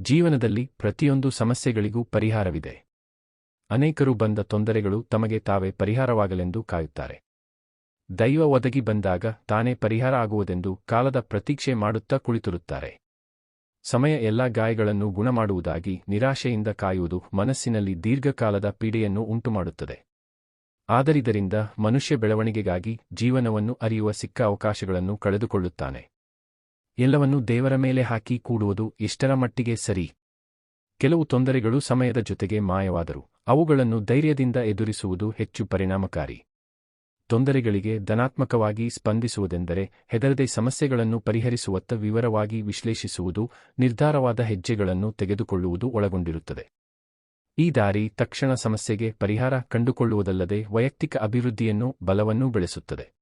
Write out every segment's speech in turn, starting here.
ಜೀವನದಲ್ಲಿ ಪ್ರತಿಯೊಂದು ಸಮಸ್ಯೆಗಳಿಗೂ ಪರಿಹಾರವಿದೆ. ಅನೇಕರು ಬಂದ ತೊಂದರೆಗಳು ತಮಗೆ ತಾವೇ ಪರಿಹಾರವಾಗಲೆಂದು ಕಾಯುತ್ತಾರೆ. ದೈವ ಒದಗಿ ಬಂದಾಗ ತಾನೇ ಪರಿಹಾರ ಆಗುವುದೆಂದು ಕಾಲದ ಪ್ರತೀಕ್ಷೆ ಮಾಡುತ್ತಾ ಕುಳಿತಿರುತ್ತಾರೆ. ಸಮಯ ಎಲ್ಲ ಗಾಯಗಳನ್ನು ಗುಣಮಾಡುವುದಾಗಿ ನಿರಾಶೆಯಿಂದ ಕಾಯುವುದು ಮನಸ್ಸಿನಲ್ಲಿ ದೀರ್ಘಕಾಲದ ಪೀಡೆಯನ್ನು ಉಂಟುಮಾಡುತ್ತದೆ. ಆದರಿದರಿಂದ ಮನುಷ್ಯ ಬೆಳವಣಿಗೆಗಾಗಿ ಜೀವನವನ್ನು ಅರಿಯುವ ಸಿಕ್ಕ ಅವಕಾಶಗಳನ್ನು ಕಳೆದುಕೊಳ್ಳುತ್ತಾನೆ. ಎಲ್ಲವನ್ನೂ ದೇವರ ಮೇಲೆ ಹಾಕಿ ಕೂಡುವುದು ಇಷ್ಟರ ಮಟ್ಟಿಗೆ ಸರಿ? ಕೆಲವು ತೊಂದರೆಗಳು ಸಮಯದ ಜೊತೆಗೆ ಮಾಯವಾದರು ಅವುಗಳನ್ನು ಧೈರ್ಯದಿಂದ ಎದುರಿಸುವುದು ಹೆಚ್ಚು ಪರಿಣಾಮಕಾರಿ. ತೊಂದರೆಗಳಿಗೆ ಧನಾತ್ಮಕವಾಗಿ ಸ್ಪಂದಿಸುವುದೆಂದರೆ ಹೆದರದೆ ಸಮಸ್ಯೆಗಳನ್ನು ಪರಿಹರಿಸುವತ್ತ ವಿವರವಾಗಿ ವಿಶ್ಲೇಷಿಸುವುದು ನಿರ್ಧಾರವಾದ ಹೆಜ್ಜೆಗಳನ್ನು ತೆಗೆದುಕೊಳ್ಳುವುದು ಒಳಗೊಂಡಿರುತ್ತದೆ. ಈ ದಾರಿ ತಕ್ಷಣ ಸಮಸ್ಯೆಗೆ ಪರಿಹಾರ ಕಂಡುಕೊಳ್ಳುವುದಲ್ಲದೆ ವೈಯಕ್ತಿಕ ಅಭಿವೃದ್ಧಿಯನ್ನು ಬಲವನ್ನೂ ಬೆಳೆಸುತ್ತದೆ.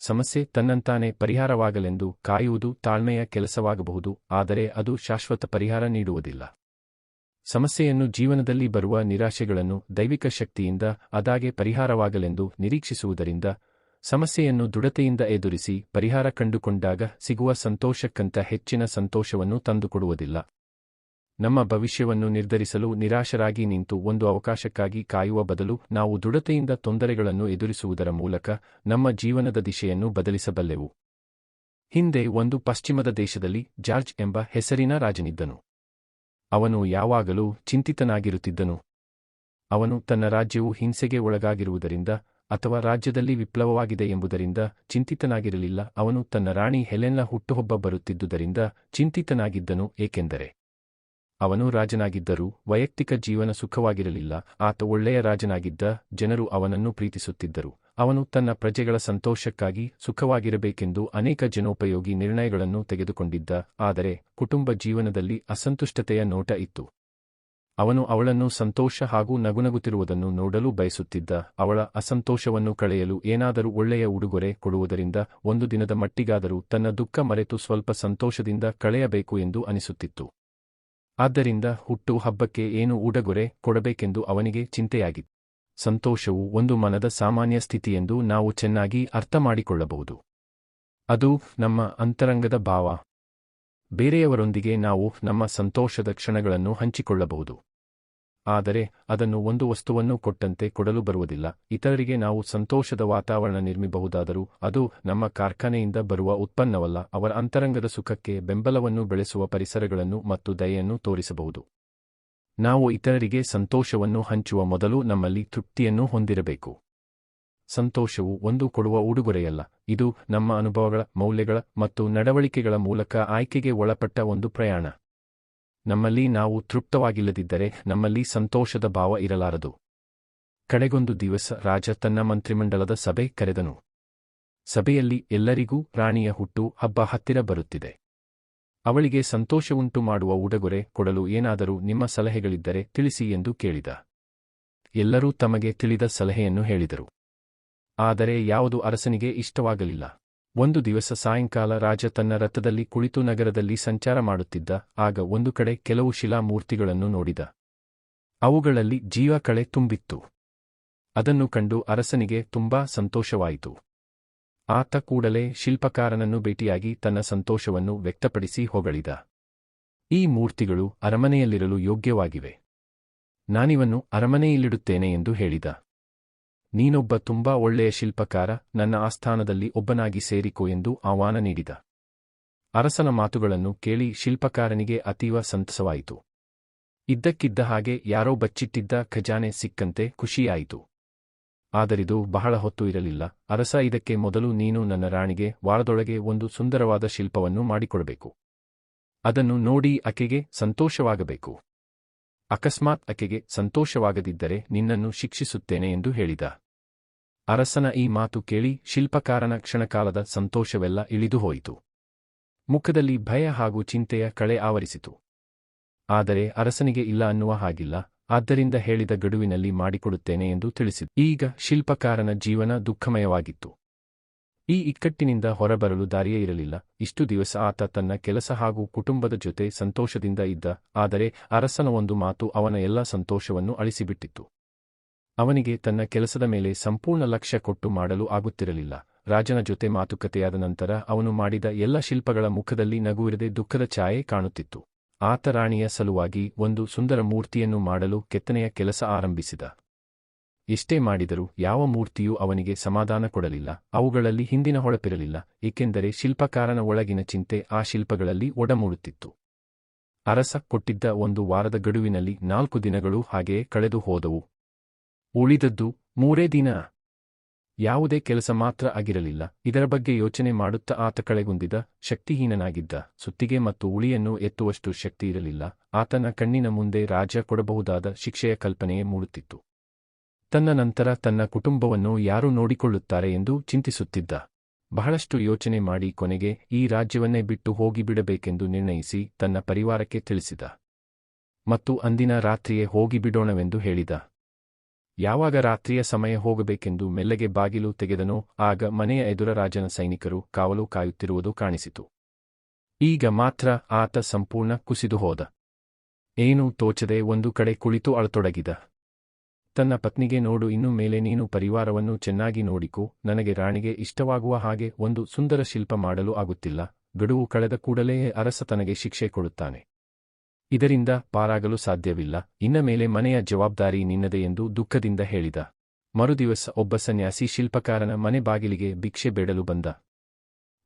ಸಮಸ್ಯೆ ತನ್ನಂತಾನೆ ಪರಿಹಾರವಾಗಲೆಂದು ಕಾಯುವುದು ತಾಳ್ಮೆಯ ಕೆಲಸವಾಗಬಹುದು, ಆದರೆ ಅದು ಶಾಶ್ವತ ಪರಿಹಾರ ನೀಡುವುದಿಲ್ಲ. ಸಮಸ್ಯೆಯನ್ನು ಜೀವನದಲ್ಲಿ ಬರುವ ನಿರಾಶೆಗಳನ್ನು ದೈವಿಕ ಶಕ್ತಿಯಿಂದ ಅದಾಗೆ ಪರಿಹಾರವಾಗಲೆಂದು ನಿರೀಕ್ಷಿಸುವುದರಿಂದ ಸಮಸ್ಯೆಯನ್ನು ದೃಢತೆಯಿಂದ ಎದುರಿಸಿ ಪರಿಹಾರ ಕಂಡುಕೊಂಡಾಗ ಸಿಗುವ ಸಂತೋಷಕ್ಕಂತ ಹೆಚ್ಚಿನ ಸಂತೋಷವನ್ನು ತಂದುಕೊಡುವುದಿಲ್ಲ. ನಮ್ಮ ಭವಿಷ್ಯವನ್ನು ನಿರ್ಧರಿಸಲು ನಿರಾಶರಾಗಿ ನಿಂತು ಒಂದು ಅವಕಾಶಕ್ಕಾಗಿ ಕಾಯುವ ಬದಲು ನಾವು ದೃಢತೆಯಿಂದ ತೊಂದರೆಗಳನ್ನು ಎದುರಿಸುವುದರ ಮೂಲಕ ನಮ್ಮ ಜೀವನದ ದಿಶೆಯನ್ನು ಬದಲಿಸಬಲ್ಲೆವು. ಹಿಂದೆ ಒಂದು ಪಶ್ಚಿಮದ ದೇಶದಲ್ಲಿ ಜಾರ್ಜ್ ಎಂಬ ಹೆಸರಿನ ರಾಜನಿದ್ದನು. ಅವನು ಯಾವಾಗಲೂ ಚಿಂತಿತನಾಗಿರುತ್ತಿದ್ದನು. ಅವನು ತನ್ನ ರಾಜ್ಯವು ಹಿಂಸೆಗೆ ಒಳಗಾಗಿರುವುದರಿಂದ ಅಥವಾ ರಾಜ್ಯದಲ್ಲಿ ವಿಪ್ಲವವಾಗಿದೆ ಎಂಬುದರಿಂದ ಚಿಂತಿತನಾಗಿರಲಿಲ್ಲ. ಅವನು ತನ್ನ ರಾಣಿ ಹೆಲೆನ್ನ ಹುಟ್ಟುಹಬ್ಬ ಬರುತ್ತಿದ್ದುದರಿಂದ ಚಿಂತಿತನಾಗಿದ್ದನು, ಏಕೆಂದರೆ ಅವನು ರಾಜನಾಗಿದ್ದರೂ ವೈಯಕ್ತಿಕ ಜೀವನ ಸುಖವಾಗಿರಲಿಲ್ಲ. ಆತ ಒಳ್ಳೆಯ ರಾಜನಾಗಿದ್ದ ಜನರು ಅವನನ್ನು ಪ್ರೀತಿಸುತ್ತಿದ್ದರು. ಅವನು ತನ್ನ ಪ್ರಜೆಗಳ ಸಂತೋಷಕ್ಕಾಗಿ ಸುಖವಾಗಿರಬೇಕೆಂದು ಅನೇಕ ಜನೋಪಯೋಗಿ ನಿರ್ಣಯಗಳನ್ನು ತೆಗೆದುಕೊಂಡಿದ್ದ. ಆದರೆ ಕುಟುಂಬ ಜೀವನದಲ್ಲಿ ಅಸಂತುಷ್ಟತೆಯ ನೋಟ ಇತ್ತು. ಅವನು ಅವಳನ್ನು ಸಂತೋಷ ಹಾಗೂ ನಗುನಗುತ್ತಿರುವುದನ್ನು ನೋಡಲು ಬಯಸುತ್ತಿದ್ದ. ಅವಳ ಅಸಂತೋಷವನ್ನು ಕಳೆಯಲು ಏನಾದರೂ ಒಳ್ಳೆಯ ಉಡುಗೊರೆ ಕೊಡುವುದರಿಂದ ಒಂದು ದಿನದ ಮಟ್ಟಿಗಾದರೂ ತನ್ನ ದುಃಖ ಮರೆತು ಸ್ವಲ್ಪ ಸಂತೋಷದಿಂದ ಕಳೆಯಬೇಕು ಎಂದು ಅನಿಸುತ್ತಿತ್ತು. ಆದ್ದರಿಂದ ಹುಟ್ಟು ಹಬ್ಬಕ್ಕೆ ಏನು ಉಡುಗೊರೆ ಕೊಡಬೇಕೆಂದು ಅವನಿಗೆ ಚಿಂತೆಯಾಗಿತ್ತು ಸಂತೋಷವು ಒಂದು ಮನದ ಸಾಮಾನ್ಯ ಸ್ಥಿತಿಯೆಂದು ನಾವು ಚೆನ್ನಾಗಿ ಅರ್ಥಮಾಡಿಕೊಳ್ಳಬಹುದು. ಅದು ನಮ್ಮ ಅಂತರಂಗದ ಭಾವ. ಬೇರೆಯವರೊಂದಿಗೆ ನಾವು ನಮ್ಮ ಸಂತೋಷದ ಕ್ಷಣಗಳನ್ನು ಹಂಚಿಕೊಳ್ಳಬಹುದು. ಆದರೆ ಅದನ್ನು ಒಂದು ವಸ್ತುವನ್ನು ಕೊಟ್ಟಂತೆ ಕೊಡಲು ಬರುವುದಿಲ್ಲ. ಇತರರಿಗೆ ನಾವು ಸಂತೋಷದ ವಾತಾವರಣ ನಿರ್ಮಿಬಹುದಾದರೂ ಅದು ನಮ್ಮ ಕಾರ್ಖಾನೆಯಿಂದ ಬರುವ ಉತ್ಪನ್ನವಲ್ಲ, ಅವರ ಅಂತರಂಗದ ಸುಖಕ್ಕೆ ಬೆಂಬಲವನ್ನು ಬೆಳೆಸುವ ಪರಿಸರಗಳನ್ನು ಮತ್ತು ದಯೆಯನ್ನು ತೋರಿಸಬಹುದು. ನಾವು ಇತರರಿಗೆ ಸಂತೋಷವನ್ನು ಹಂಚುವ ಮೊದಲು ನಮ್ಮಲ್ಲಿ ತೃಪ್ತಿಯನ್ನು ಹೊಂದಿರಬೇಕು. ಸಂತೋಷವು ಒಂದು ಕೊಡುವ ಉಡುಗೊರೆಯಲ್ಲ, ಇದು ನಮ್ಮ ಅನುಭವಗಳ, ಮೌಲ್ಯಗಳ ಮತ್ತು ನಡವಳಿಕೆಗಳ ಮೂಲಕ ಆಯ್ಕೆಗೆ ಒಳಪಟ್ಟ ಒಂದು ಪ್ರಯಾಣ. ನಮ್ಮಲ್ಲಿ ನಾವು ತೃಪ್ತವಾಗಿಲ್ಲದಿದ್ದರೆ ನಮ್ಮಲ್ಲಿ ಸಂತೋಷದ ಭಾವ ಇರಲಾರದು. ಕಡೆಗೊಂದು ದಿವಸ ರಾಜ ತನ್ನ ಮಂತ್ರಿಮಂಡಲದ ಸಭೆ ಕರೆದನು. ಸಭೆಯಲ್ಲಿ ಎಲ್ಲರಿಗೂ ರಾಣಿಯ ಹುಟ್ಟು, ಹಬ್ಬ ಹತ್ತಿರ ಬರುತ್ತಿದೆ. ಅವಳಿಗೆ ಸಂತೋಷವುಂಟು ಮಾಡುವ ಉಡುಗೊರೆ ಕೊಡಲು ಏನಾದರೂ ನಿಮ್ಮ ಸಲಹೆಗಳಿದ್ದರೆ ತಿಳಿಸಿ ಎಂದು ಕೇಳಿದ. ಎಲ್ಲರೂ ತಮಗೆ ತಿಳಿದ ಸಲಹೆಯನ್ನು ಹೇಳಿದರು. ಆದರೆ ಯಾವುದು ಅರಸನಿಗೆ ಇಷ್ಟವಾಗಲಿಲ್ಲ. ಒಂದು ದಿವಸ ಸಾಯಂಕಾಲ ರಾಜ ತನ್ನ ರಥದಲ್ಲಿ ಕುಳಿತು ನಗರದಲ್ಲಿ ಸಂಚಾರ ಮಾಡುತ್ತಿದ್ದ, ಆಗ ಒಂದು ಕಡೆ ಕೆಲವು ಶಿಲಾಮೂರ್ತಿಗಳನ್ನು ನೋಡಿದ. ಅವುಗಳಲ್ಲಿ ಜೀವ ಕಳೆ ತುಂಬಿತ್ತು. ಅದನ್ನು ಕಂಡು ಅರಸನಿಗೆ ತುಂಬಾ ಸಂತೋಷವಾಯಿತು. ಆತ ಕೂಡಲೇ ಶಿಲ್ಪಕಾರನನ್ನು ಭೇಟಿಯಾಗಿ ತನ್ನ ಸಂತೋಷವನ್ನು ವ್ಯಕ್ತಪಡಿಸಿ ಹೊಗಳಿದ. ಈ ಮೂರ್ತಿಗಳು ಅರಮನೆಯಲ್ಲಿರಲು ಯೋಗ್ಯವಾಗಿವೆ. ನಾನಿವನ್ನು ಅರಮನೆಯಲ್ಲಿಡುತ್ತೇನೆ ಎಂದು ಹೇಳಿದ. ನೀನೊಬ್ಬ ತುಂಬಾ ಒಳ್ಳೆಯ ಶಿಲ್ಪಕಾರ, ನನ್ನ ಆಸ್ಥಾನದಲ್ಲಿ ಒಬ್ಬನಾಗಿ ಸೇರಿಕೋ ಎಂದು ಆಹ್ವಾನ ನೀಡಿದ. ಅರಸನ ಮಾತುಗಳನ್ನು ಕೇಳಿ ಶಿಲ್ಪಕಾರನಿಗೆ ಅತೀವ ಸಂತಸವಾಯಿತು. ಇದ್ದಕ್ಕಿದ್ದ ಹಾಗೆ ಯಾರೋ ಬಚ್ಚಿಟ್ಟಿದ್ದ ಖಜಾನೆ ಸಿಕ್ಕಂತೆ ಖುಷಿಯಾಯಿತು. ಆದರಿದು ಬಹಳ ಹೊತ್ತು ಇರಲಿಲ್ಲ. ಅರಸ ಇದಕ್ಕೆ ಮೊದಲು ನೀನು ನನ್ನ ರಾಣಿಗೆ ವಾರದೊಳಗೆ ಒಂದು ಸುಂದರವಾದ ಶಿಲ್ಪವನ್ನು ಮಾಡಿಕೊಡಬೇಕು. ಅದನ್ನು ನೋಡಿ ಆಕೆಗೆ ಸಂತೋಷವಾಗಬೇಕು. ಅಕಸ್ಮಾತ್ ಆಕೆಗೆ ಸಂತೋಷವಾಗದಿದ್ದರೆ ನಿನ್ನನ್ನು ಶಿಕ್ಷಿಸುತ್ತೇನೆ ಎಂದು ಹೇಳಿದ. ಅರಸನ ಈ ಮಾತು ಕೇಳಿ ಶಿಲ್ಪಕಾರನ ಕ್ಷಣಕಾಲದ ಸಂತೋಷವೆಲ್ಲ ಇಳಿದುಹೋಯಿತು. ಮುಖದಲ್ಲಿ ಭಯ ಹಾಗೂ ಚಿಂತೆಯ ಕಳೆ ಆವರಿಸಿತು. ಆದರೆ ಅರಸನಿಗೆ ಇಲ್ಲ ಅನ್ನುವ ಹಾಗಿಲ್ಲ, ಆದ್ದರಿಂದ ಹೇಳಿದ ಗಡುವಿನಲ್ಲಿ ಮಾಡಿಕೊಡುತ್ತೇನೆ ಎಂದು ತಿಳಿಸಿದ. ಈಗ ಶಿಲ್ಪಕಾರನ ಜೀವನ ದುಃಖಮಯವಾಗಿತ್ತು. ಈ ಇಕ್ಕಟ್ಟಿನಿಂದ ಹೊರಬರಲು ದಾರಿಯೇ ಇರಲಿಲ್ಲ. ಇಷ್ಟು ದಿವಸ ಆತ ತನ್ನ ಕೆಲಸ ಹಾಗೂ ಕುಟುಂಬದ ಜೊತೆ ಸಂತೋಷದಿಂದ ಇದ್ದ, ಆದರೆ ಅರಸನ ಒಂದು ಮಾತು ಅವನ ಎಲ್ಲ ಸಂತೋಷವನ್ನು ಅಳಿಸಿಬಿಟ್ಟಿತ್ತು. ಅವನಿಗೆ ತನ್ನ ಕೆಲಸದ ಮೇಲೆ ಸಂಪೂರ್ಣ ಲಕ್ಷ್ಯ ಕೊಟ್ಟು ಮಾಡಲು ಆಗುತ್ತಿರಲಿಲ್ಲ. ರಾಜನ ಜೊತೆ ಮಾತುಕತೆಯಾದ ನಂತರ ಅವನು ಮಾಡಿದ ಎಲ್ಲ ಶಿಲ್ಪಗಳ ಮುಖದಲ್ಲಿ ನಗುವಿರದೆ ದುಃಖದ ಛಾಯೆ ಕಾಣುತ್ತಿತ್ತು. ಆತ ರಾಣಿಯ ಸಲುವಾಗಿ ಒಂದು ಸುಂದರ ಮೂರ್ತಿಯನ್ನು ಮಾಡಲು ಕೆತ್ತನೆಯ ಕೆಲಸ ಆರಂಭಿಸಿದ. ಎಷ್ಟೇ ಮಾಡಿದರೂ ಯಾವ ಮೂರ್ತಿಯೂ ಅವನಿಗೆ ಸಮಾಧಾನ ಕೊಡಲಿಲ್ಲ. ಅವುಗಳಲ್ಲಿ ಹಿಂದಿನ ಹೊಳಪಿರಲಿಲ್ಲ, ಏಕೆಂದರೆ ಶಿಲ್ಪಕಾರನ ಒಳಗಿನ ಚಿಂತೆ ಆ ಶಿಲ್ಪಗಳಲ್ಲಿ ಒಡಮೂಡುತ್ತಿತ್ತು. ಅರಸ ಕೊಟ್ಟಿದ್ದ ಒಂದು ವಾರದ ಗಡುವಿನಲ್ಲಿ ನಾಲ್ಕು ದಿನಗಳು ಹಾಗೆಯೇ ಕಳೆದು ಹೋದವು. ಉಳಿದದ್ದು ಮೂರೇ ದಿನ. ಯಾವುದೇ ಕೆಲಸ ಮಾತ್ರ ಆಗಿರಲಿಲ್ಲ. ಇದರ ಬಗ್ಗೆ ಯೋಚನೆ ಮಾಡುತ್ತಾ ಆತ ಕಳೆಗುಂದಿದ ಶಕ್ತಿಹೀನನಾಗಿದ್ದ. ಸುತ್ತಿಗೆ ಮತ್ತು ಉಳಿಯನ್ನು ಎತ್ತುವಷ್ಟು ಶಕ್ತಿ ಇರಲಿಲ್ಲ. ಆತನ ಕಣ್ಣಿನ ಮುಂದೆ ರಾಜ ಕೊಡಬಹುದಾದ ಶಿಕ್ಷೆಯ ಕಲ್ಪನೆಯೇ ಮೂಡುತ್ತಿತ್ತು. ತನ್ನ ನಂತರ ತನ್ನ ಕುಟುಂಬವನ್ನು ಯಾರು ನೋಡಿಕೊಳ್ಳುತ್ತಾರೆ ಎಂದು ಚಿಂತಿಸುತ್ತಿದ್ದ. ಬಹಳಷ್ಟು ಯೋಚನೆ ಮಾಡಿ ಕೊನೆಗೆ ಈ ರಾಜ್ಯವನ್ನೇ ಬಿಟ್ಟು ಹೋಗಿಬಿಡಬೇಕೆಂದು ನಿರ್ಣಯಿಸಿ ತನ್ನ ಪರಿವಾರಕ್ಕೆ ತಿಳಿಸಿದ. ಮತ್ತು ಅಂದಿನ ರಾತ್ರಿಯೇ ಹೋಗಿಬಿಡೋಣವೆಂದು ಹೇಳಿದ. ಯಾವಾಗ ರಾತ್ರಿಯ ಸಮಯ ಹೋಗಬೇಕೆಂದು ಮೆಲ್ಲಗೆ ಬಾಗಿಲು ತೆಗೆದನೋ ಆಗ ಮನೆಯ ಎದುರ ರಾಜನ ಸೈನಿಕರು ಕಾವಲು ಕಾಯುತ್ತಿರುವುದು ಕಾಣಿಸಿತು. ಈಗ ಮಾತ್ರ ಆತ ಸಂಪೂರ್ಣ ಕುಸಿದು ಹೋದ. ಏನೂ ತೋಚದೆ ಒಂದು ಕಡೆ ಕುಳಿತು ಅಳತೊಡಗಿದ. ತನ್ನ ಪತ್ನಿಗೆ ನೋಡು, ಇನ್ನು ಮೇಲೆ ನೀನು ಪರಿವಾರವನ್ನು ಚೆನ್ನಾಗಿ ನೋಡಿಕೋ, ನನಗೆ ರಾಣಿಗೆ ಇಷ್ಟವಾಗುವ ಹಾಗೆ ಒಂದು ಸುಂದರ ಶಿಲ್ಪ ಮಾಡಲು ಆಗುತ್ತಿಲ್ಲ, ಗಡುವು ಕಳೆದ ಕೂಡಲೇ ಅರಸ ತನಗೆ ಶಿಕ್ಷೆ ಕೊಡುತ್ತಾನೆ. ಇದರಿಂದ ಪಾರಾಗಲು ಸಾಧ್ಯವಿಲ್ಲ, ಇನ್ನ ಮೇಲೆ ಮನೆಯ ಜವಾಬ್ದಾರಿ ನಿನ್ನದೆ ಎಂದು ದುಃಖದಿಂದ ಹೇಳಿದ. ಮರುದಿವಸ ಒಬ್ಬ ಸನ್ಯಾಸಿ ಶಿಲ್ಪಕಾರನ ಮನೆ ಬಾಗಿಲಿಗೆ ಭಿಕ್ಷೆ ಬೇಡಲು ಬಂದ.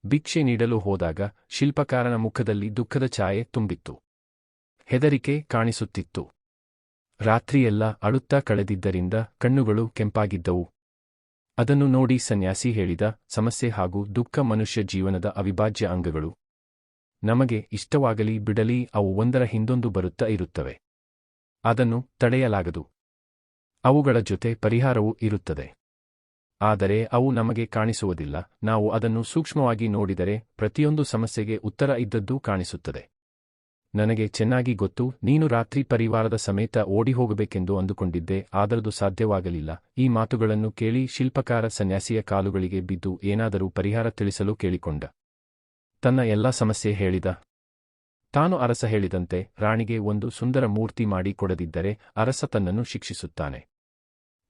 ಭಿಕ್ಷೆ ನೀಡಲು ಹೋದಾಗ ಶಿಲ್ಪಕಾರನ ಮುಖದಲ್ಲಿ ದುಃಖದ ಛಾಯೆ ತುಂಬಿತ್ತು. ಹೆದರಿಕೆ ಕಾಣಿಸುತ್ತಿತ್ತು. ರಾತ್ರಿಯೆಲ್ಲ ಅಳುತ್ತಾ ಕಳೆದಿದ್ದರಿಂದ ಕಣ್ಣುಗಳು ಕೆಂಪಾಗಿದ್ದವು. ಅದನ್ನು ನೋಡಿ ಸನ್ಯಾಸಿ ಹೇಳಿದ ಸಮಸ್ಯೆ ಹಾಗೂ ದುಃಖ ಮನುಷ್ಯ ಜೀವನದ ಅವಿಭಾಜ್ಯ ಅಂಗಗಳು. ನಮಗೆ ಇಷ್ಟವಾಗಲಿ ಬಿಡಲಿ ಅವು ಒಂದರ ಹಿಂದೊಂದು ಬರುತ್ತಾ ಇರುತ್ತವೆ. ಅದನ್ನು ತಡೆಯಲಾಗದು. ಅವುಗಳ ಜೊತೆ ಪರಿಹಾರವೂ ಇರುತ್ತದೆ. ಆದರೆ ಅವು ನಮಗೆ ಕಾಣಿಸುವುದಿಲ್ಲ. ನಾವು ಅದನ್ನು ಸೂಕ್ಷ್ಮವಾಗಿ ನೋಡಿದರೆ ಪ್ರತಿಯೊಂದು ಸಮಸ್ಯೆಗೆ ಉತ್ತರ ಇದ್ದದ್ದೂ ಕಾಣಿಸುತ್ತದೆ. ನನಗೆ ಚೆನ್ನಾಗಿ ಗೊತ್ತು, ನೀನು ರಾತ್ರಿ ಪರಿವಾರದ ಸಮೇತ ಓಡಿ ಹೋಗಬೇಕೆಂದು ಅಂದುಕೊಂಡಿದ್ದೆ, ಆದರದು ಸಾಧ್ಯವಾಗಲಿಲ್ಲ. ಈ ಮಾತುಗಳನ್ನು ಕೇಳಿ ಶಿಲ್ಪಕಾರ ಸನ್ಯಾಸಿಯ ಕಾಲುಗಳಿಗೆ ಬಿದ್ದು ಏನಾದರೂ ಪರಿಹಾರ ತಿಳಿಸಲು ಕೇಳಿಕೊಂಡ. ತನ್ನ ಎಲ್ಲಾ ಸಮಸ್ಯೆ ಹೇಳಿದ. ತಾನು ಅರಸ ಹೇಳಿದಂತೆ ರಾಣಿಗೆ ಒಂದು ಸುಂದರ ಮೂರ್ತಿ ಮಾಡಿ ಕೊಡದಿದ್ದರೆ ಅರಸ ತನ್ನನ್ನು ಶಿಕ್ಷಿಸುತ್ತಾನೆ.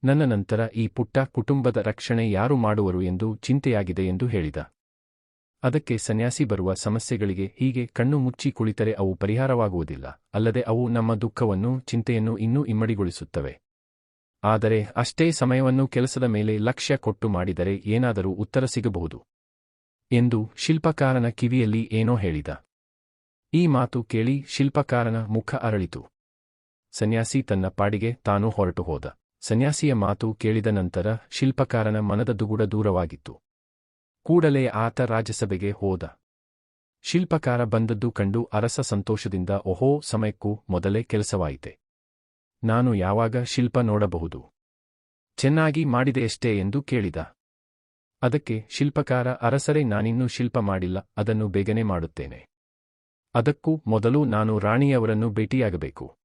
ನನ್ನ ನಂತರ ಈ ಪುಟ್ಟ ಕುಟುಂಬದ ರಕ್ಷಣೆ ಯಾರು ಮಾಡುವರು ಎಂದು ಚಿಂತೆಯಾಗಿದೆ ಎಂದು ಹೇಳಿದ. ಅದಕ್ಕೆ ಸನ್ಯಾಸಿ ಬರುವ ಸಮಸ್ಯೆಗಳಿಗೆ ಹೀಗೆ ಕಣ್ಣು ಮುಚ್ಚಿ ಕುಳಿತರೆ ಅವು ಪರಿಹಾರವಾಗುವುದಿಲ್ಲ, ಅಲ್ಲದೆ ಅವು ನಮ್ಮ ದುಃಖವನ್ನು, ಚಿಂತೆಯನ್ನು ಇನ್ನೂ ಇಮ್ಮಡಿಗೊಳಿಸುತ್ತವೆ. ಆದರೆ ಅಷ್ಟೇ ಸಮಯವನ್ನು ಕೆಲಸದ ಮೇಲೆ ಲಕ್ಷ್ಯ ಕೊಟ್ಟು ಮಾಡಿದರೆ ಏನಾದರೂ ಉತ್ತರ ಸಿಗಬಹುದು ಎಂದು ಶಿಲ್ಪಕಾರನ ಕಿವಿಯಲ್ಲಿ ಏನೋ ಹೇಳಿದ. ಈ ಮಾತು ಕೇಳಿ ಶಿಲ್ಪಕಾರನ ಮುಖ ಅರಳಿತು. ಸನ್ಯಾಸಿ ತನ್ನ ಪಾಡಿಗೆ ತಾನು ಹೊರಟು ಹೋದ ಸನ್ಯಾಸಿಯ ಮಾತು ಕೇಳಿದ ನಂತರ ಶಿಲ್ಪಕಾರನ ಮನದ ದುಗುಡ ದೂರವಾಗಿತ್ತು. ಕೂಡಲೇ ಆತ ರಾಜ್ಯಸಭೆಗೆ ಹೋದ. ಶಿಲ್ಪಕಾರ ಬಂದದ್ದು ಕಂಡು ಅರಸ ಸಂತೋಷದಿಂದ ಓಹೋ ಸಮಯಕ್ಕೂ ಮೊದಲೇ ಕೆಲಸವಾಯಿತೆ. ನಾನು ಯಾವಾಗ ಶಿಲ್ಪ ನೋಡಬಹುದು? ಚೆನ್ನಾಗಿ ಮಾಡಿದೆಯಷ್ಟೇ ಎಂದು ಕೇಳಿದ. ಅದಕ್ಕೆ ಶಿಲ್ಪಕಾರ ಅರಸರೇ ನಾನಿನ್ನೂ ಶಿಲ್ಪ ಮಾಡಿಲ್ಲ, ಅದನ್ನು ಬೇಗನೆ ಮಾಡುತ್ತೇನೆ. ಅದಕ್ಕೂ ಮೊದಲು ನಾನು ರಾಣಿಯವರನ್ನು ಭೇಟಿಯಾಗಬೇಕು.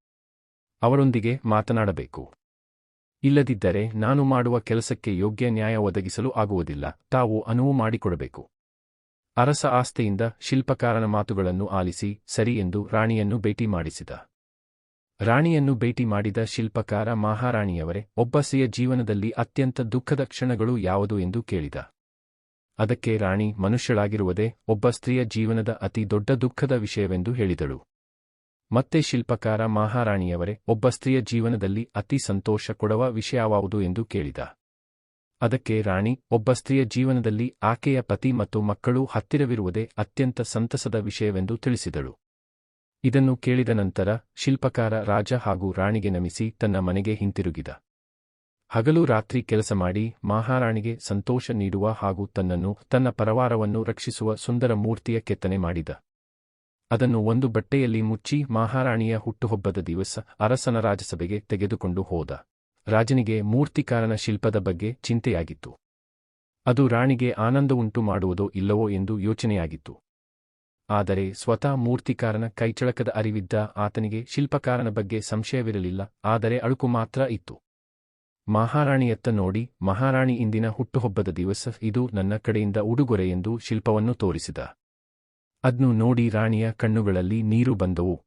ಅವರೊಂದಿಗೆ ಮಾತನಾಡಬೇಕು. ಇಲ್ಲದಿದ್ದರೆ ನಾನು ಮಾಡುವ ಕೆಲಸಕ್ಕೆ ಯೋಗ್ಯ ನ್ಯಾಯ ಒದಗಿಸಲು ಆಗುವುದಿಲ್ಲ. ತಾವು ಅನುವು ಮಾಡಿಕೊಡಬೇಕು. ಅರಸ ಆಸ್ತೆಯಿಂದ ಶಿಲ್ಪಕಾರನ ಮಾತುಗಳನ್ನು ಆಲಿಸಿ, ಸರಿ ಎಂದು ರಾಣಿಯನ್ನು ಭೇಟಿ ಮಾಡಿಸಿದ. ರಾಣಿಯನ್ನು ಭೇಟಿ ಮಾಡಿದ ಶಿಲ್ಪಕಾರ, ಮಹಾರಾಣಿಯವರೇ ಒಬ್ಬಸೆಯ ಜೀವನದಲ್ಲಿ ಅತ್ಯಂತ ದುಃಖದ ಕ್ಷಣಗಳು ಯಾವುದು ಎಂದು ಕೇಳಿದ. ಅದಕ್ಕೆ ರಾಣಿ ಮನುಷ್ಯಳಾಗಿರುವುದೇ ಒಬ್ಬ ಸ್ತ್ರೀಯ ಜೀವನದ ಅತಿ ದೊಡ್ಡ ದುಃಖದ ವಿಷಯವೆಂದು ಹೇಳಿದಳು. ಮತ್ತೆ ಶಿಲ್ಪಕಾರ ಮಹಾರಾಣಿಯವರೇ, ಒಬ್ಬ ಸ್ತ್ರೀಯ ಜೀವನದಲ್ಲಿ ಅತಿ ಸಂತೋಷ ಕೊಡುವ ವಿಷಯವಾವುದು ಎಂದು ಕೇಳಿದ. ಅದಕ್ಕೆ ರಾಣಿ, ಒಬ್ಬ ಸ್ತ್ರೀಯ ಜೀವನದಲ್ಲಿ ಆಕೆಯ ಪತಿ ಮತ್ತು ಮಕ್ಕಳು ಹತ್ತಿರವಿರುವುದೇ ಅತ್ಯಂತ ಸಂತಸದ ವಿಷಯವೆಂದು ತಿಳಿಸಿದಳು. ಇದನ್ನು ಕೇಳಿದ ನಂತರ ಶಿಲ್ಪಕಾರ ರಾಜ ಹಾಗೂ ರಾಣಿಗೆ ನಮಿಸಿ ತನ್ನ ಮನೆಗೆ ಹಿಂತಿರುಗಿದ. ಹಗಲು ರಾತ್ರಿ ಕೆಲಸ ಮಾಡಿ ಮಹಾರಾಣಿಗೆ ಸಂತೋಷ ನೀಡುವ ಹಾಗೂ ತನ್ನನ್ನು, ತನ್ನ ಪರವಾರವನ್ನು ರಕ್ಷಿಸುವ ಸುಂದರ ಮೂರ್ತಿಯ ಕೆತ್ತನೆ ಮಾಡಿದ. ಅದನ್ನು ಒಂದು ಬಟ್ಟೆಯಲ್ಲಿ ಮುಚ್ಚಿ ಮಹಾರಾಣಿಯ ಹುಟ್ಟುಹಬ್ಬದ ದಿವಸ ಅರಸನ ರಾಜಸಭೆಗೆ ತೆಗೆದುಕೊಂಡು ಹೋದ. ರಾಜನಿಗೆ ಮೂರ್ತಿಕಾರನ ಶಿಲ್ಪದ ಬಗ್ಗೆ ಚಿಂತೆಯಾಗಿತ್ತು. ಅದು ರಾಣಿಗೆ ಆನಂದವುಂಟು ಮಾಡುವುದೋ ಇಲ್ಲವೋ ಎಂದು ಯೋಚನೆಯಾಗಿತ್ತು. ಆದರೆ ಸ್ವತಃ ಮೂರ್ತಿಕಾರನ ಕೈಚಳಕದ ಅರಿವಿದ್ದ ಆತನಿಗೆ ಶಿಲ್ಪಕಾರನ ಬಗ್ಗೆ ಸಂಶಯವಿರಲಿಲ್ಲ, ಆದರೆ ಅಳುಕು ಮಾತ್ರ ಇತ್ತು. ಮಹಾರಾಣಿಯತ್ತ ನೋಡಿ, ಮಹಾರಾಣಿ ಇಂದಿನ ಹುಟ್ಟುಹಬ್ಬದ ದಿವಸ ಇದು ನನ್ನ ಕಡೆಯಿಂದ ಉಡುಗೊರೆ ಎಂದು ಶಿಲ್ಪವನ್ನು ತೋರಿಸಿದ. ಅದ್ನು ನೋಡಿ ರಾಣಿಯ ಕಣ್ಣುಗಳಲ್ಲಿ ನೀರು ಬಂದವು.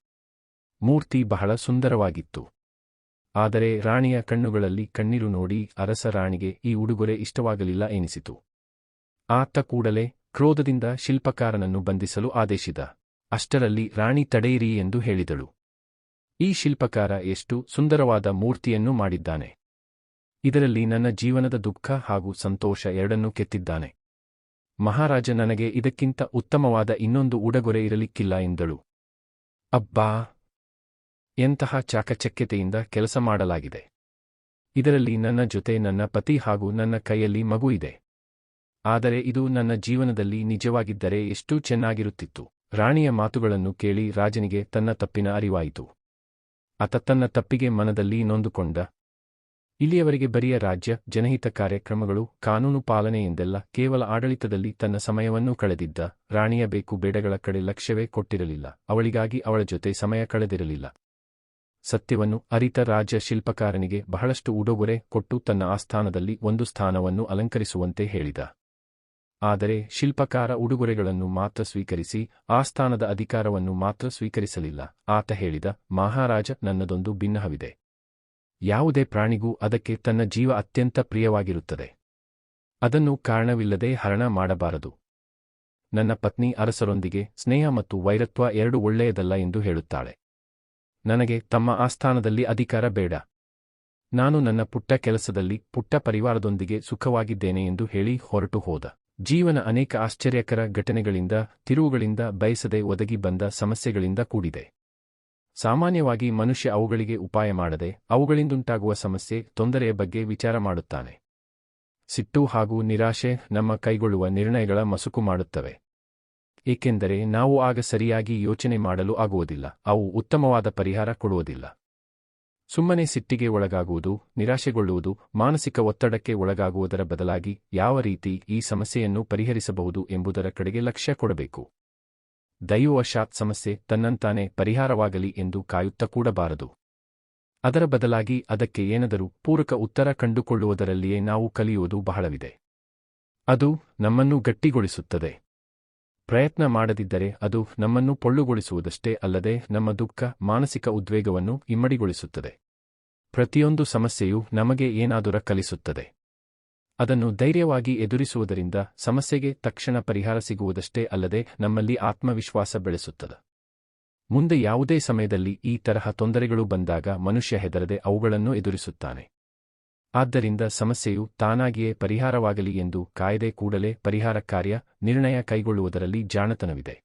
ಮೂರ್ತಿ ಬಹಳ ಸುಂದರವಾಗಿತ್ತು. ಆದರೆ ರಾಣಿಯ ಕಣ್ಣುಗಳಲ್ಲಿ ಕಣ್ಣೀರು ನೋಡಿ ಅರಸ ರಾಣಿಗೆ ಈ ಉಡುಗೊರೆ ಇಷ್ಟವಾಗಲಿಲ್ಲ ಎನಿಸಿತು. ಆತ ಕೂಡಲೇ ಕ್ರೋಧದಿಂದ ಶಿಲ್ಪಕಾರನನ್ನು ಬಂಧಿಸಲು ಆದೇಶಿದ. ಅಷ್ಟರಲ್ಲಿ ರಾಣಿ ತಡೆಯಿರಿ ಎಂದು ಹೇಳಿದಳು. ಈ ಶಿಲ್ಪಕಾರ ಎಷ್ಟು ಸುಂದರವಾದ ಮೂರ್ತಿಯನ್ನು ಮಾಡಿದ್ದಾನೆ. ಇದರಲ್ಲಿ ನನ್ನ ಜೀವನದ ದುಃಖ ಹಾಗೂ ಸಂತೋಷ ಎರಡನ್ನೂ ಕೆತ್ತಿದ್ದಾನೆ. ಮಹಾರಾಜ ನನಗೆ ಇದಕ್ಕಿಂತ ಉತ್ತಮವಾದ ಇನ್ನೊಂದು ಉಡಗೊರೆ ಇರಲಿಕ್ಕಿಲ್ಲ ಎಂದಳು. ಅಬ್ಬಾ! ಎಂತಹ ಚಾಕಚಕ್ಯತೆಯಿಂದ ಕೆಲಸ ಮಾಡಲಾಗಿದೆ. ಇದರಲ್ಲಿ ನನ್ನ ಜೊತೆ ನನ್ನ ಪತಿ ಹಾಗೂ ನನ್ನ ಕೈಯಲ್ಲಿ ಮಗು ಇದೆ. ಆದರೆ ಇದು ನನ್ನ ಜೀವನದಲ್ಲಿ ನಿಜವಾಗಿದ್ದರೆ ಎಷ್ಟು ಚೆನ್ನಾಗಿರುತ್ತಿತ್ತು. ರಾಣಿಯ ಮಾತುಗಳನ್ನು ಕೇಳಿ ರಾಜನಿಗೆ ತನ್ನ ತಪ್ಪಿನ ಅರಿವಾಯಿತು. ಆತ ತನ್ನ ತಪ್ಪಿಗೆ ಮನದಲ್ಲಿ ನೊಂದುಕೊಂಡ ಇಲ್ಲಿಯವರೆಗೆ ಬರಿಯ ರಾಜ್ಯ, ಜನಹಿತ ಕಾರ್ಯಕ್ರಮಗಳು, ಕಾನೂನು ಪಾಲನೆ ಎಂದೆಲ್ಲ ಕೇವಲ ಆಡಳಿತದಲ್ಲಿ ತನ್ನ ಸಮಯವನ್ನು ಕಳೆದಿದ್ದ ರಾಣಿಯ ಬೇಕು ಬೇಡಗಳ ಕಡೆ ಲಕ್ಷ್ಯವೇ ಕೊಟ್ಟಿರಲಿಲ್ಲ. ಅವಳಿಗಾಗಿ ಅವಳ ಜೊತೆ ಸಮಯ ಕಳೆದಿರಲಿಲ್ಲ. ಸತ್ಯವನ್ನು ಅರಿತ ರಾಜ ಶಿಲ್ಪಕಾರನಿಗೆ ಬಹಳಷ್ಟು ಉಡುಗೊರೆ ಕೊಟ್ಟು ತನ್ನ ಆಸ್ಥಾನದಲ್ಲಿ ಒಂದು ಸ್ಥಾನವನ್ನು ಅಲಂಕರಿಸುವಂತೆ ಹೇಳಿದ. ಆದರೆ ಶಿಲ್ಪಕಾರ ಉಡುಗೊರೆಗಳನ್ನು ಮಾತ್ರ ಸ್ವೀಕರಿಸಿ ಆಸ್ಥಾನದ ಅಧಿಕಾರವನ್ನು ಮಾತ್ರ ಸ್ವೀಕರಿಸಲಿಲ್ಲ. ಆತ ಹೇಳಿದ, ಮಹಾರಾಜ, ನನ್ನದೊಂದು ಭಿನ್ನಹವಿದೆ ಯಾವುದೇ ಪ್ರಾಣಿಗೂ ಅದಕ್ಕೆ ತನ್ನ ಜೀವ ಅತ್ಯಂತ ಪ್ರಿಯವಾಗಿರುತ್ತದೆ. ಅದನ್ನು ಕಾರಣವಿಲ್ಲದೆ ಹರಣ ಮಾಡಬಾರದು. ನನ್ನ ಪತ್ನಿ ಅರಸರೊಂದಿಗೆ ಸ್ನೇಹ ಮತ್ತು ವೈರತ್ವ ಎರಡು ಒಳ್ಳೆಯದಲ್ಲ ಎಂದು ಹೇಳುತ್ತಾಳೆ. ನನಗೆ ತಮ್ಮ ಆಸ್ಥಾನದಲ್ಲಿ ಅಧಿಕಾರ ಬೇಡ. ನಾನು ನನ್ನ ಪುಟ್ಟ ಕೆಲಸದಲ್ಲಿ ಪುಟ್ಟ ಪರಿವಾರದೊಂದಿಗೆ ಸುಖವಾಗಿದ್ದೇನೆ ಎಂದು ಹೇಳಿ ಹೊರಟು ಹೋದ. ಜೀವನ ಅನೇಕ ಆಶ್ಚರ್ಯಕರ ಘಟನೆಗಳಿಂದ, ತಿರುವುಗಳಿಂದ ಬಯಸದೆ ಒದಗಿ ಬಂದ ಸಮಸ್ಯೆಗಳಿಂದ ಕೂಡಿದೆ. ಸಾಮಾನ್ಯವಾಗಿ ಮನುಷ್ಯ ಅವುಗಳಿಗೆ ಉಪಾಯ ಮಾಡದೆ ಅವುಗಳಿಂದುಂಟಾಗುವ ಸಮಸ್ಯೆ ತೊಂದರೆಯ ಬಗ್ಗೆ ವಿಚಾರ ಮಾಡುತ್ತಾನೆ. ಸಿಟ್ಟು ಹಾಗೂ ನಿರಾಶೆ ನಮ್ಮ ಕೈಗೊಳ್ಳುವ ನಿರ್ಣಯಗಳ ಮಸುಕು ಮಾಡುತ್ತವೆ. ಏಕೆಂದರೆ ನಾವು ಆಗ ಸರಿಯಾಗಿ ಯೋಚನೆ ಮಾಡಲು ಆಗುವುದಿಲ್ಲ, ಅವು ಉತ್ತಮವಾದ ಪರಿಹಾರ ಕೊಡುವುದಿಲ್ಲ. ಸುಮ್ಮನೆ ಸಿಟ್ಟಿಗೆ ಒಳಗಾಗುವುದು, ನಿರಾಶೆಗೊಳ್ಳುವುದು, ಮಾನಸಿಕ ಒತ್ತಡಕ್ಕೆ ಒಳಗಾಗುವುದರ ಬದಲಾಗಿ ಯಾವ ರೀತಿ ಈ ಸಮಸ್ಯೆಯನ್ನು ಪರಿಹರಿಸಬಹುದು ಎಂಬುದರ ಕಡೆಗೆ ಲಕ್ಷ್ಯ ಕೊಡಬೇಕು. ದೈವವಶಾತ್ ಸಮಸ್ಯೆ ತನ್ನಂತಾನೆ ಪರಿಹಾರವಾಗಲಿ ಎಂದು ಕಾಯುತ್ತ ಕೂಡಬಾರದು. ಅದರ ಬದಲಾಗಿ ಅದಕ್ಕೆ ಏನಾದರೂ ಪೂರಕ ಉತ್ತರ ಕಂಡುಕೊಳ್ಳುವುದರಲ್ಲಿಯೇ ನಾವು ಕಲಿಯುವುದು ಬಹಳವಿದೆ. ಅದು ನಮ್ಮನ್ನು ಗಟ್ಟಿಗೊಳಿಸುತ್ತದೆ. ಪ್ರಯತ್ನ ಮಾಡದಿದ್ದರೆ ಅದು ನಮ್ಮನ್ನು ಪೊಳ್ಳುಗೊಳಿಸುವುದಷ್ಟೇ ಅಲ್ಲದೆ ನಮ್ಮ ದುಃಖ, ಮಾನಸಿಕ ಉದ್ವೇಗವನ್ನು ಇಮ್ಮಡಿಗೊಳಿಸುತ್ತದೆ. ಪ್ರತಿಯೊಂದು ಸಮಸ್ಯೆಯು ನಮಗೆ ಏನಾದರೂ ಕಲಿಸುತ್ತದೆ. ಅದನ್ನು ಧೈರ್ಯವಾಗಿ ಎದುರಿಸುವುದರಿಂದ ಸಮಸ್ಯೆಗೆ ತಕ್ಷಣ ಪರಿಹಾರ ಸಿಗುವುದಷ್ಟೇ ಅಲ್ಲದೆ ನಮ್ಮಲ್ಲಿ ಆತ್ಮವಿಶ್ವಾಸ ಬೆಳೆಸುತ್ತದೆ. ಮುಂದೆ ಯಾವುದೇ ಸಮಯದಲ್ಲಿ ಈ ತರಹ ತೊಂದರೆಗಳು ಬಂದಾಗ ಮನುಷ್ಯ ಹೆದರದೆ ಅವುಗಳನ್ನು ಎದುರಿಸುತ್ತಾನೆ. ಆದ್ದರಿಂದ ಸಮಸ್ಯೆಯು ತಾನಾಗಿಯೇ ಪರಿಹಾರವಾಗಲಿ ಎಂದು ಕಾಯದೆ ಕೂಡಲೇ ಪರಿಹಾರ ಕಾರ್ಯ ನಿರ್ಣಯ ಕೈಗೊಳ್ಳುವುದರಲ್ಲಿ ಜಾಣತನವಿದೆ.